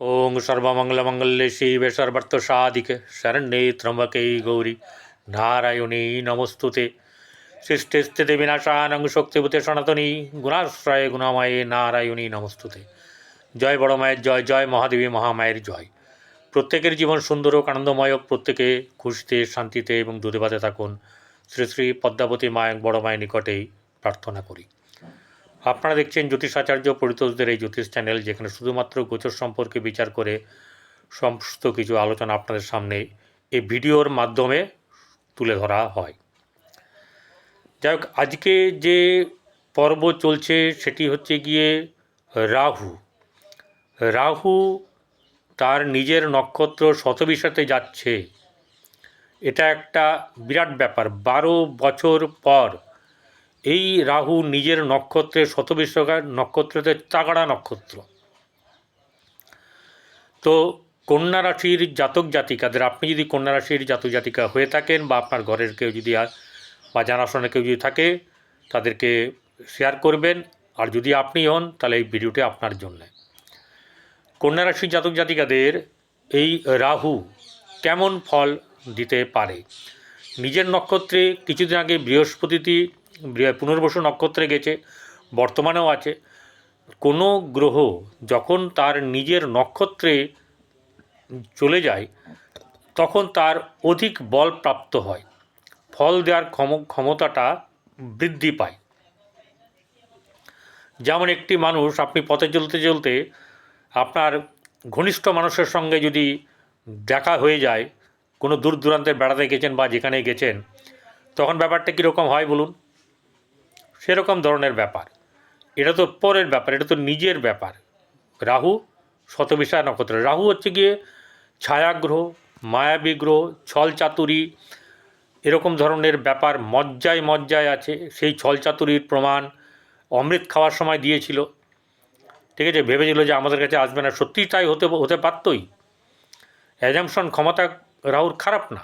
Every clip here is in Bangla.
ওং সর্বমঙ্গলমঙ্গলে শিবে সর্বার্থ সাধিকে শরণ্যে ত্রম্বকে গৌরী নারায়ণী নমস্তুতে সৃষ্টে স্থিতি বিনাশানং শক্তিভূতে সনাতনী গুণাশ্রয়ে গুণাময়ে নারায়ণী নমস্তুতে জয় বড় মায়ের জয় জয় মহাদেবী মহামায়ের জয় প্রত্যেকের জীবন সুন্দর ও আনন্দময়ক প্রত্যেকে খুশিতে শান্তিতে এবং দুধেবাদে থাকুন শ্রী শ্রী পদ্মাবতী মায়ের বড় মায়ের নিকটেই প্রার্থনা করি আপনারা দেখছেন জ্যোতিষাচার্য পরিতোষদের এই জ্যোতিষ চ্যানেল, যেখানে শুধুমাত্র গোচর সম্পর্কে বিচার করে সমস্ত কিছু আলোচনা আপনাদের সামনে এই ভিডিওর মাধ্যমে তুলে ধরা হয়। যাই হোক, আজকে যে পর্ব চলছে সেটি হচ্ছে গিয়ে রাহু। রাহু তার নিজের নক্ষত্র শতবিশাতে যাচ্ছে। এটা একটা বিরাট ব্যাপার। বারো বছর পর এই রাহু নিজের নক্ষত্রে, শতবিশ্বকার নক্ষত্রতে তাগড়া নক্ষত্র। তো কন্যা রাশির জাতক জাতিকাদের, আপনি যদি কন্যা রাশির জাতক জাতিকা হয়ে থাকেন বা আপনার ঘরের কেউ যদি বা জানাশোনা কেউ যদি থাকে, তাদেরকে শেয়ার করবেন। আর যদি আপনি হন, তাহলে এই ভিডিওটি আপনার জন্য। কন্যা রাশির জাতক জাতিকাদের এই রাহু কেমন ফল দিতে পারে? নিজের নক্ষত্রে কিছুদিন আগে বৃহস্পতিটি বৃহ- পুনর্বসু নক্ষত্রে গেছে, বর্তমানেও আছে। কোনো গ্রহ যখন তার নিজের নক্ষত্রে চলে যায়, তখন তার অধিক বল প্রাপ্ত হয়। ফল দেওয়ার ক্ষম, ক্ষমতাটা বৃদ্ধি পায়। যেমন একটি মানুষ, আপনি পথে চলতে চলতে আপনার ঘনিষ্ঠ মানুষের সঙ্গে যদি দেখা হয়ে যায়, কোনো দূর দূরান্তে বেড়াতে গেছেন বা যেখানে গেছেন, তখন ব্যাপারটা কীরকম হয় বলুন? সেরকম ধরনের ব্যাপার। এটা তো পরের ব্যাপার, এটা তো নিজের ব্যাপার। রাহু, শতবিশা নক্ষত্র। রাহু হচ্ছে গিয়ে ছায়াগ্রহ, মায়াবী গ্রহ ছল চাতুরি এরকম ধরনের ব্যাপার মজ্জায় মজ্জায় আছে। সেই ছল চাতুরির প্রমাণ অমৃত খাওয়ার সময় দিয়েছিল। ঠিক আছে, ভেবেছিল যে আমাদের কাছে আসবে না। সত্যিই তাই হতে হতে পারতই। অ্যাজামশন ক্ষমতা রাহুর খারাপ না।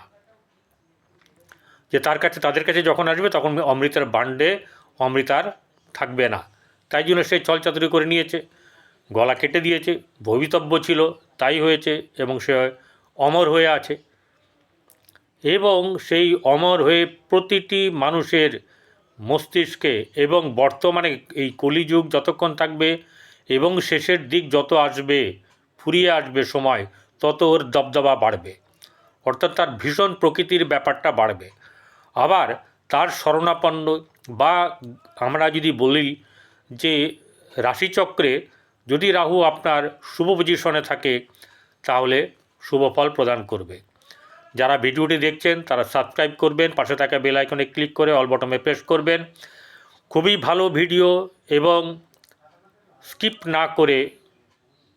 যে তার কাছে, তাদের কাছে যখন আসবে, তখন অমৃতের বান্ডে অমৃতার থাকবে না। তাই জন্য সে চলচাতুরি করে নিয়েছে। গলা কেটে দিয়েছে। ভবিতব্য ছিল, তাই হয়েছে এবং সে অমর হয়ে আছে। এবং সেই অমর হয়ে প্রতিটি মানুষের মস্তিষ্কে এবং বর্তমানে এই কলিযুগ যতক্ষণ থাকবে এবং শেষের দিক যত আসবে, ফুরিয়ে আসবে সময়, তত ওর দবদবা বাড়বে। অর্থাৎ তার ভীষণ প্রকৃতির ব্যাপারটা বাড়বে। আবার তার শরণাপন্ন বা আমরা যদি বলি যে রাশিচক্রে যদি রাহু আপনার শুভ পজিশনে থাকে, তাহলে শুভ ফল প্রদান করবে। যারা ভিডিওটি দেখছেন, তারা সাবস্ক্রাইব করবেন, পাশে থাকা বেল আইকনে ক্লিক করে অল বটমে প্রেস করবেন। খুবই ভালো ভিডিও এবং স্কিপ না করে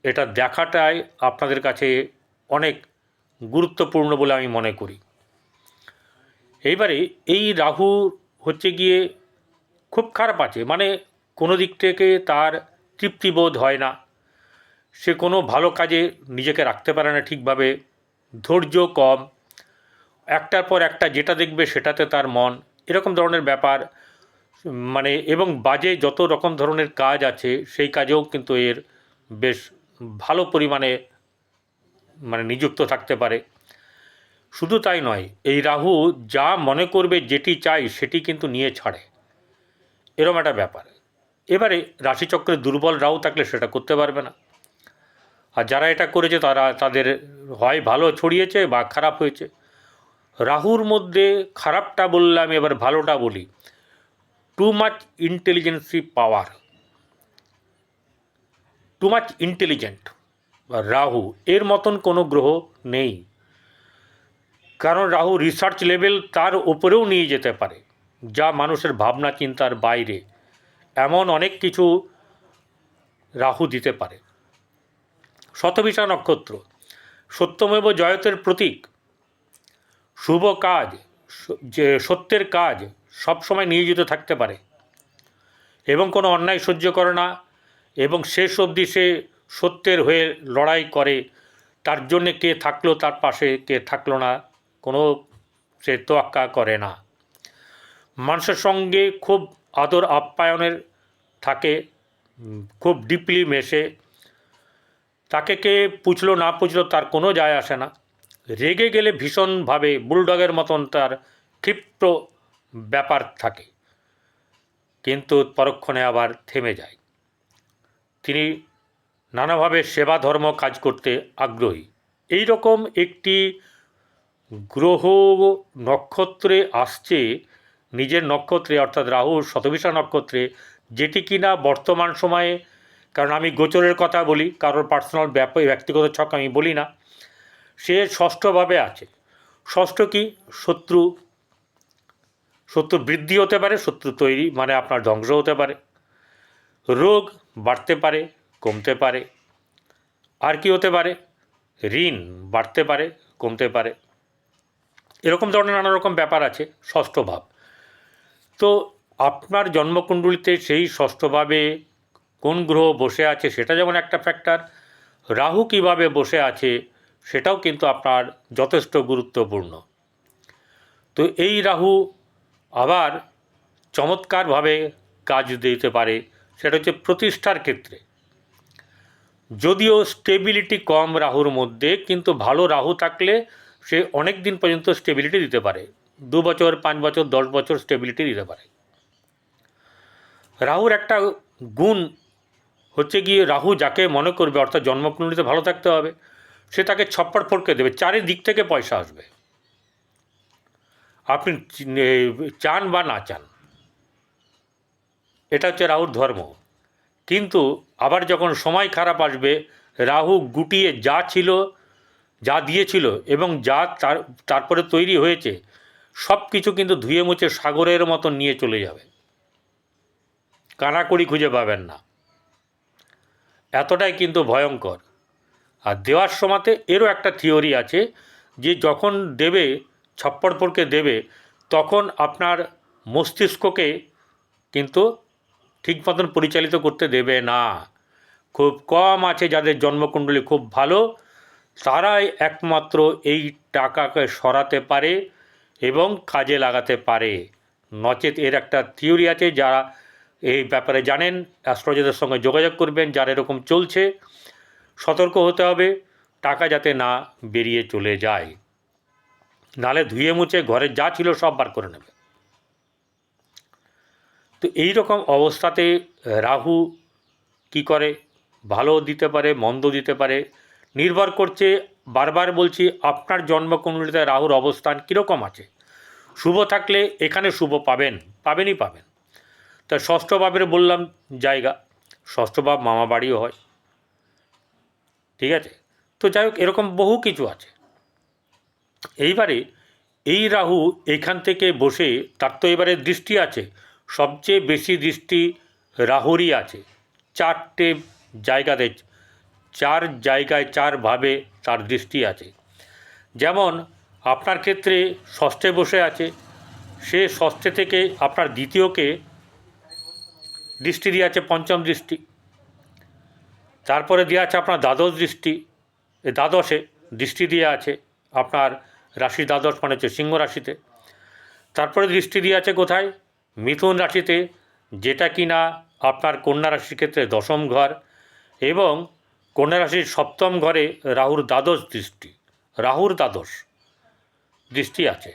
এটা দেখাটাই আপনাদের কাছে অনেক গুরুত্বপূর্ণ বলে আমি মনে করি। এইবারে এই রাহু হচ্ছে গিয়ে খুব খারাপ আছে। মানে কোনো দিক থেকে তার তৃপ্তিবোধ হয় না। সে কোনো ভালো কাজে নিজেকে রাখতে পারে না ঠিকভাবে। ধৈর্য কম। একটার পর একটা যেটা দেখবে সেটাতে তার মন। এরকম ধরনের ব্যাপার। মানে এবং বাজে যত রকম ধরনের কাজ আছে, সেই কাজেও কিন্তু এর বেশ ভালো পরিমাণে মানে নিযুক্ত থাকতে পারে। শুধু তাই নয়, এই রাহু যা মনে করবে যেটি চাই সেটি কিন্তু নিয়ে ছাড়ে। এরম একটা ব্যাপার। এবারে রাশিচক্রে দুর্বল রাহু থাকলে সেটা করতে পারবে না। আর যারা এটা করেছে তারা, তাদের হয় ভালো ছড়িয়েছে বা খারাপ হয়েছে। রাহুর মধ্যে খারাপটা বললাম, এবার ভালোটা বলি। Too much intelligence power too much intelligent বা রাহু, এর মতন কোনো গ্রহ নেই। কারণ রাহু রিসার্চ লেভেল তার ওপরেও নিয়ে যেতে পারে। যা মানুষের ভাবনা চিন্তার বাইরে, এমন অনেক কিছু রাহু দিতে পারে। শতবিশা নক্ষত্র, সত্যমেব জয়তের প্রতীক। শুভ কাজ, যে সত্যের কাজ সবসময় নিয়োজিত থাকতে পারে। এবং কোনো অন্যায় সহ্য করে না, এবং শেষ অবধি সে সত্যের হয়ে লড়াই করে। তার জন্যে কে থাকল, তার পাশে কে থাকল না, কোনো সে তোয়াক্কা করে না। মানুষের সঙ্গে খুব আদর আপ্যায়নের থাকে খুব ডিপলি মেশে। তাকে কে পুছলো না পুছলো তার কোনো যায় আসে না। রেগে গেলে ভীষণভাবে বুলডগের মতন তার ক্ষিপ্ত ব্যাপার থাকে, কিন্তু পরক্ষণে আবার থেমে যায়। তিনি নানাভাবে সেবা ধর্ম কাজ করতে আগ্রহী। এই রকম একটি গ্রহ নক্ষত্রে আসছে নিজের নক্ষত্রে, অর্থাৎ রাহু শতবিশা নক্ষত্রে, যেটি কিনা বর্তমান সময়ে, কারণ আমি গোচরের কথা বলি, কারোর পার্সোনাল ব্যাপার ব্যক্তিগত ছক আমি বলি না, সে ষষ্ঠভাবে আছে। ষষ্ঠ কি? শত্রু শত্রু বৃদ্ধি হতে পারে, শত্রু তৈরি মানে আপনার ধ্বংস হতে পারে। রোগ বাড়তে পারে, কমতে পারে। আর কি হতে পারে? ঋণ বাড়তে পারে, কমতে পারে। এরকম ধরনের নানা রকম ব্যাপার আছে, ষষ্ঠ ভাব। তো আপনার জন্মকুণ্ডলিতে সেই ষষ্ঠভাবে কোন গ্রহ বসে আছে সেটা যেমন একটা ফ্যাক্টর রাহু কীভাবে বসে আছে সেটাও কিন্তু আপনার যথেষ্ট গুরুত্বপূর্ণ। তো এই রাহু আবার চমৎকারভাবে কাজ দিতে পারে, সেটা হচ্ছে প্রতিষ্ঠার ক্ষেত্রে। যদিও স্টেবিলিটি কম রাহুর মধ্যে, কিন্তু ভালো রাহু থাকলে সে অনেক দিন পর্যন্ত স্টেবিলিটি দিতে পারে। দু বছর, পাঁচ বছর, দশ বছর স্টেবিলিটি দিতে পারে। রাহুর একটা গুণ হচ্ছে গিয়ে রাহু যাকে মনে করবে, অর্থাৎ জন্মকুণ্ডলিতে ভালো থাকতে হবে, সে তাকে ছপ্পর ফটকে দেবে, চারিদিক থেকে পয়সা আসবে। আপনি চান বা না চান, এটা হচ্ছে রাহুর ধর্ম। কিন্তু আবার যখন সময় খারাপ আসবে, রাহু গুটিয়ে যা ছিল, যা দিয়েছিল এবং যা তার, তারপরে তৈরি হয়েছে সব কিছু কিন্তু ধুয়ে মুছে সাগরের মতো নিয়ে চলে যাবে। কানাকড়ি খুঁজে পাবেন না। এতটাই কিন্তু ভয়ঙ্কর। আর দেওয়ার সময়তে এরও একটা থিওরি আছে যে যখন দেবে ছপ্পড় পড়কে দেবে, তখন আপনার মস্তিষ্ককে কিন্তু ঠিক মতন পরিচালিত করতে দেবে না। খুব কম আছে যাদের জন্মকুণ্ডলী খুব ভালো, তারাই একমাত্র এই টাকাকে সরাতে পারে। এবং কাজে লাগাতে পারে। নচেত এর একটা থিওরি আছে যারা এই ব্যাপারে জানেন অ্যাস্ট্রোলজারদের সঙ্গে যোগাযোগ করবেন, যার এরকম চলছে। সতর্ক হতে হবে, টাকা যাতে না বেরিয়ে চলে যায়। নালে ধুয়ে মুছে ঘরে যা ছিল সব বার করে নেবে। তো এই রকম অবস্থাতে রাহু কি করে? ভালো দিতে পারে, মন্দ দিতে পারে, নির্ভর করছে বারবার বলছি, আপনার জন্মকুণ্ডলিতে রাহুর অবস্থান কীরকম আছে? শুভ থাকলে এখানে শুভ পাবেন, পাবেনই পাবেন। তা ষষ্ঠ ভাবের বললাম, জায়গা। ষষ্ঠ ভাব মামা বাড়িও হয়। ঠিক আছে? তো যাই হোক, এরকম বহু কিছু আছে। এইবারে এই রাহু এখান থেকে বসে, তার তো এবারে দৃষ্টি আছে। সবচেয়ে বেশি দৃষ্টি রাহুরই আছে। চারটে জায়গাতে, চার জায়গায় চারভাবে তার দৃষ্টি আছে। যেমন, আপনার ক্ষেত্রে ষষ্ঠে বসে আছে। সে ষষ্ঠে থেকে আপনার দ্বিতীয়কে দৃষ্টি দিয়ে আছে পঞ্চম দৃষ্টি। তারপরে দেওয়া আছে আপনার দ্বাদশ দৃষ্টি। দ্বাদশে দৃষ্টি দিয়ে আছে আপনার রাশি দ্বাদশ মানে হচ্ছে সিংহ রাশিতে। তারপরে দৃষ্টি দিয়ে আছে কোথায়? মিথুন রাশিতে, যেটা কিনা আপনার কন্যা রাশির ক্ষেত্রে দশম ঘর এবং কন্যা রাশির সপ্তম ঘরে রাহুর দ্বাদশ দৃষ্টি, রাহুর দ্বাদশ দৃষ্টি আছে।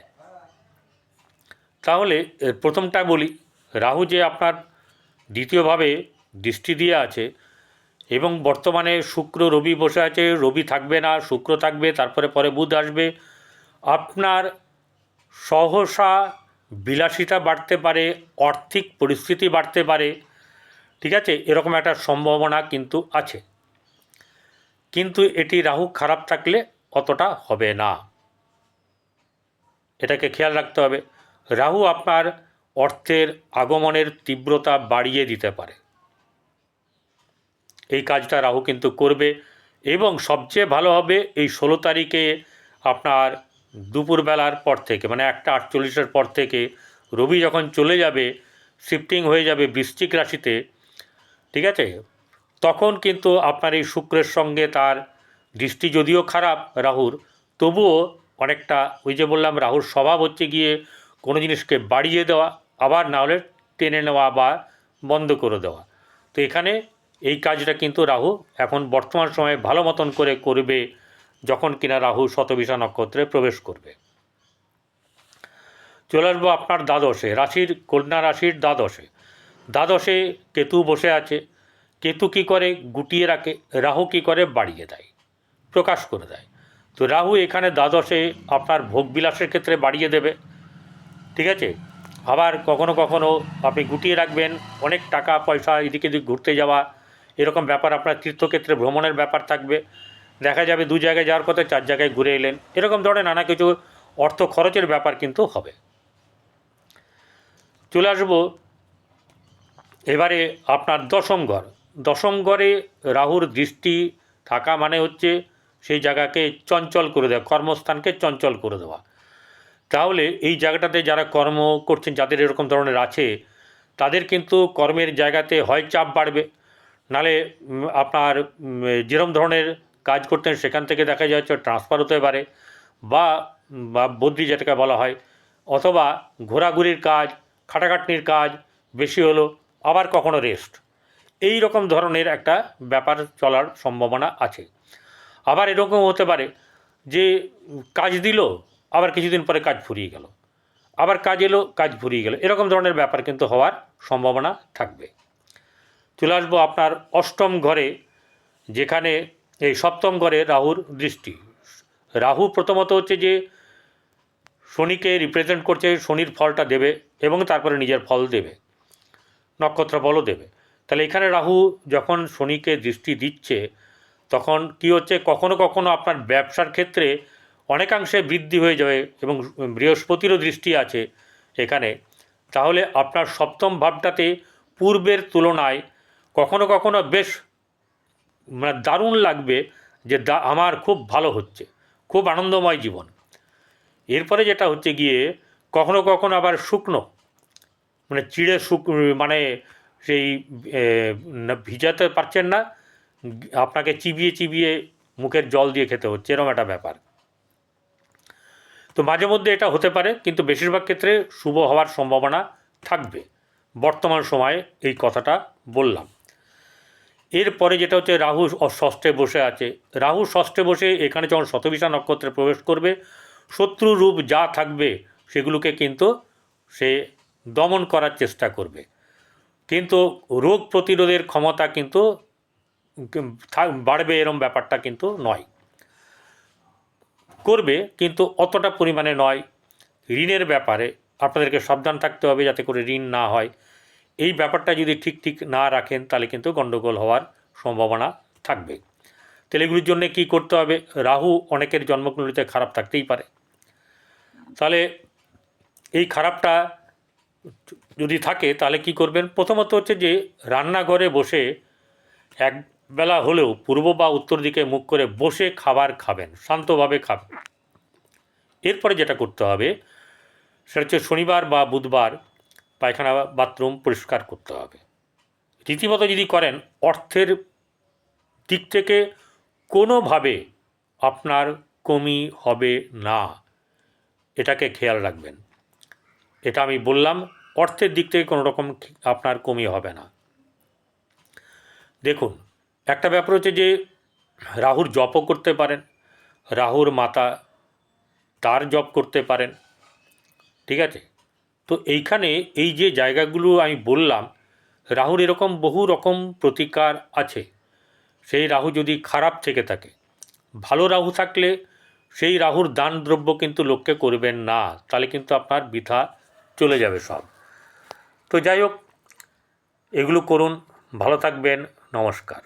তাহলে প্রথমটা বলি, রাহু যে আপনার দ্বিতীয়ভাবে দৃষ্টি দিয়ে আছে এবং বর্তমানে শুক্র রবি বসে আছে, রবি থাকবে না, শুক্র থাকবে, তারপরে পরে বুধ আসবে, আপনার সহসা বিলাসিতা বাড়তে পারে, আর্থিক পরিস্থিতি বাড়তে পারে, ঠিক আছে? এরকম একটা সম্ভাবনা কিন্তু আছে। কিন্তু এটি রাহু খারাপ থাকলে অতটা হবে না। এটাকে খেয়াল রাখতে হবে। রাহু আপনার অর্থের আগমনের তীব্রতা বাড়িয়ে দিতে পারে। এই কাজটা রাহু কিন্তু করবে এবং সবচেয়ে ভালো হবে এই ষোলো তারিখে আপনার দুপুরবেলার পর থেকে মানে একটা আটচল্লিশের পর থেকে রবি যখন চলে যাবে, শিফটিং হয়ে যাবে বৃশ্চিক রাশিতে, ঠিক আছে? তখন কিন্তু আপনার এই শুক্রের সঙ্গে তার দৃষ্টি যদিও খারাপ রাহুর, তবুও অনেকটা ওই যে বললাম রাহুর স্বভাব হচ্ছে গিয়ে কোনো জিনিসকে বাড়িয়ে দেওয়া, আবার না হলে টেনে নেওয়া বা বন্ধ করে দেওয়া। তো এখানে এই কাজটা কিন্তু রাহু এখন বর্তমান সময়ে ভালো মতন করে করবে যখন কিনা রাহু শতবিশা নক্ষত্রে প্রবেশ করবে। চলে আসব আপনার দ্বাদশে, রাশির, কন্যা রাশির দ্বাদশে। দ্বাদশে কেতু বসে আছে কেতু কি করে গুটিয়ে রাখে, রাহু কি করে বাড়িয়ে দেয়, প্রকাশ করে দেয়। তো রাহু এখানে দ্বাদশে আপনার ভোগবিলাসের ক্ষেত্রে বাড়িয়ে দেবে, ঠিক আছে? আবার কখনো কখনো আপনি গুটিয়ে রাখবেন, অনেক টাকা, পয়সা, এদিকে এদিক ঘুরতে যাওয়া, এরকম ব্যাপার আপনার তীর্থক্ষেত্রে ভ্রমণের ব্যাপার থাকবে। দেখা যাবে দু জায়গায় যাওয়ার কথা চার জায়গায় ঘুরে এলেন, এরকম ধরনের নানা কিছু অর্থ খরচের ব্যাপার কিন্তু হবে। চলে আসব, এবারে আপনার দশম ঘর। দশম ঘরে রাহুর দৃষ্টি থাকা মানে হচ্ছে সেই জায়গাকে চঞ্চল করে দেওয়া কর্মস্থানকে চঞ্চল করে দেওয়া। তাহলে এই জায়গাটাতে যারা কর্ম করছেন যাদের এরকম ধরনের আছে তাদের কিন্তু কর্মের জায়গাতে হয় চাপ বাড়বে। নালে আপনার উম, যেরকম ধরনের কাজ করতেন সেখান থেকে দেখা যাচ্ছে ট্রান্সফার হতে পারে বা বা বদলি যেটাকে বলা হয় অথবা ঘোরাঘুরির কাজ খাটাখাটনির কাজ বেশি হলো আবার কখনো রেস্ট এই রকম ধরনের একটা ব্যাপার চলার সম্ভাবনা আছে। আবার এরকম হতে পারে যে কাজ দিল, আবার কিছুদিন পরে কাজ ফুরিয়ে গেল। আবার কাজ এলো, কাজ ফুরিয়ে গেল। এরকম ধরনের ব্যাপার কিন্তু হওয়ার সম্ভাবনা থাকবে। চলে আসব আপনার অষ্টম ঘরে, যেখানে এই সপ্তম ঘরে রাহুর দৃষ্টি। রাহু প্রথমত হচ্ছে যে শনিকে রিপ্রেজেন্ট করছে, শনির ফলটা দেবে এবং তারপরে নিজের ফল দেবে। নক্ষত্র ফলও দেবে। তাহলে এখানে রাহু যখন শনিকে দৃষ্টি দিচ্ছে, তখন কি হচ্ছে? কখনো কখনো আপনার ব্যবসার ক্ষেত্রে অনেকাংশে বৃদ্ধি হয়ে যাবে এবং বৃহস্পতিরও দৃষ্টি আছে এখানে। তাহলে আপনার সপ্তম ভাবটাতে পূর্বের তুলনায় কখনো কখনো বেশ মানে দারুণ লাগবে যে দা, আমার খুব ভালো হচ্ছে, খুব আনন্দময় জীবন। এরপরে যেটা হচ্ছে গিয়ে কখনো কখনো আবার শুকনো মানে চিড়ে শুক মানে সেই ভিজাতে পারছেন না, আপনাকে চিবিয়ে চিবিয়ে মুখের জল দিয়ে খেতে হচ্ছে এরকম একটা ব্যাপার। তো মাঝে মধ্যে এটা হতে পারে, কিন্তু বেশিরভাগ ক্ষেত্রে শুভ হওয়ার সম্ভাবনা থাকবে। বর্তমান সময়ে এই কথাটা বললাম। এরপরে যেটা হচ্ছে, রাহু ষষ্ঠে বসে আছে। রাহু ষষ্ঠে বসে এখানে যখন শতবিশা নক্ষত্রে প্রবেশ করবে শত্রু রূপ যা থাকবে, সেগুলোকে কিন্তু সে দমন করার চেষ্টা করবে। কিন্তু রোগ প্রতিরোধের ক্ষমতা কিন্তু বাড়বে এরম ব্যাপারটা কিন্তু নয়। করবে কিন্তু অতটা পরিমাণে নয়। ঋণের ব্যাপারে আপনাদেরকে সাবধান থাকতে হবে যাতে করে ঋণ না হয়। এই ব্যাপারটা যদি ঠিক ঠিক না রাখেন তাহলে কিন্তু গণ্ডগোল হওয়ার সম্ভাবনা থাকবে। তেলেগুলির জন্য কী করতে হবে? রাহু অনেকের জন্মকুণ্ডলিতে খারাপ থাকতেই পারে। তাহলে এই খারাপটা যদি থাকে, তাহলে কি করবেন? প্রথমত হচ্ছে যে, রান্নাঘরে বসে এক বেলা হলেও পূর্ব বা উত্তর দিকে মুখ করে বসে খাবার খাবেন, শান্তভাবে খাবেন। এরপরে যেটা করতে হবে, সেটা হচ্ছে শনিবার বা বুধবার পায়খানা বাথরুম পরিষ্কার করতে হবে। রীতিমতো যদি করেন, অর্থের দিক থেকে কোনোভাবে আপনার কমি হবে না। এটাকে খেয়াল রাখবেন। এটা আমি বললাম, অর্থের দিক থেকে কোনো রকম আপনার কমি হবে না। দেখুন, একটা ব্যাপার হচ্ছে যে রাহুর জপও করতে পারেন, রাহুর মাতা তার জপ করতে পারেন, ঠিক আছে? তো এইখানে এই যে জায়গাগুলো আমি বললাম, রাহুর এরকম বহু রকম প্রতিকার আছে। সেই রাহু যদি খারাপ থেকে থাকে, ভালো রাহু থাকলে সেই রাহুর দান দ্রব্য কিন্তু লোককে করবেন না, তাহলে কিন্তু আপনার বৃথা চলে যাবে সব। তো যাই হোক এগুলো করুন ভালো থাকবেন নমস্কার।